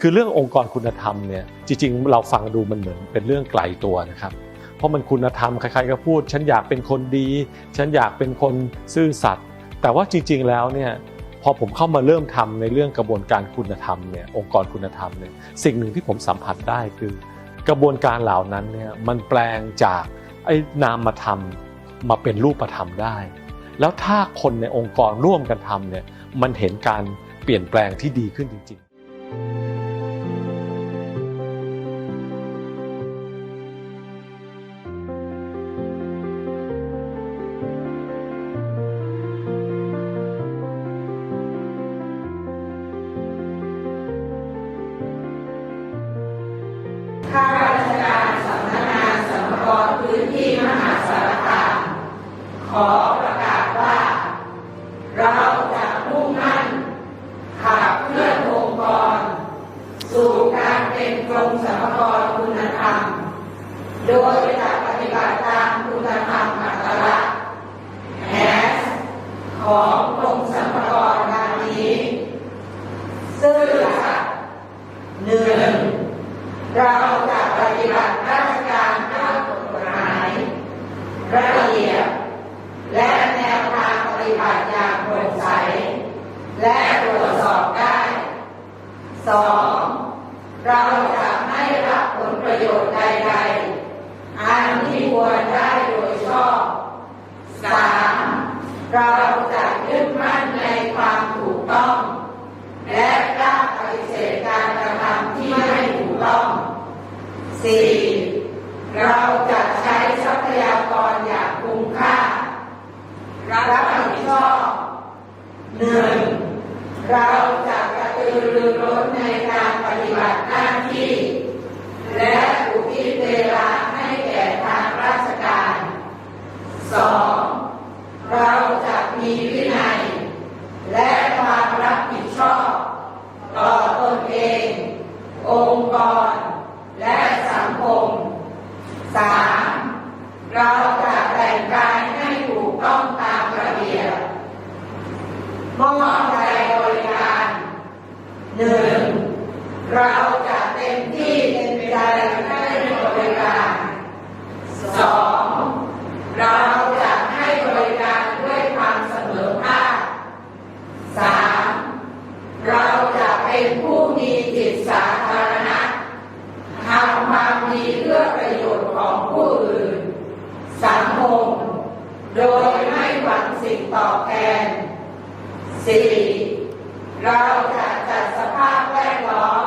คือเรื่ององค์กรคุณธรรมเนี่ยจริงๆ เราฟังดูมันเหมือนเป็นเรื่องไกลตัวนะครับ เพราะมันคุณธรรมใครๆก็พูด ฉันอยากเป็นคนดี ฉันอยากเป็นคนซื่อสัตย์แต่ว่าจริงๆแล้วเนี่ยพอผมเข้ามาเริ่มทำในเรื่องกระบวนการคุณธรรมเนี่ยองค์กรคุณธรรมเนี่ยสิ่งหนึ่งที่ผมสัมผัสได้คือกระบวนการเหล่านั้นเนี่ยมันแปลงจากไอ้นามธรรมมาเป็นรูปธรรมได้ แล้วถ้าคนในองค์กรร่วมกันทำเนี่ยมันเห็นการเปลี่ยนแปลงที่ดีขึ้นจริง ๆ ข้าราชการสำนักงานสรรพากรพื้นที่มหาสารคามขอประกาศว่า เราจะมุ่งมั่นขับเคลื่อนองค์กร สู่การเป็นกรมสรรพากรคุณธรรม โดยจะปฏิบัติตามคุณธรรมอัตลักษณ์แฮสของกรมสรรพากรดังนี้ซื่อ 2. เราจะไม่รับผลประโยชน์ใดๆ อันที่ควรได้โดยชอบ 3. เราจะยึดมั่นในความถูกต้อง และกล้าปฏิเสธการกระทำที่ไม่ถูกต้อง 4. เราจะใช้ทรัพยากรอย่างคุ้มค่า รับผิดชอบ 1. เราจะกระตือรือร้น และความรับผิดชอบ ต่อตนเอง องค์กร และสังคม 3. เราจะแต่งกายให้ถูกต้องตามระเบียบมอบใจบริการหนึ่งเราจะ หวังสิ่งตอบแทน 4. เราจะจัดสภาพแวดล้อม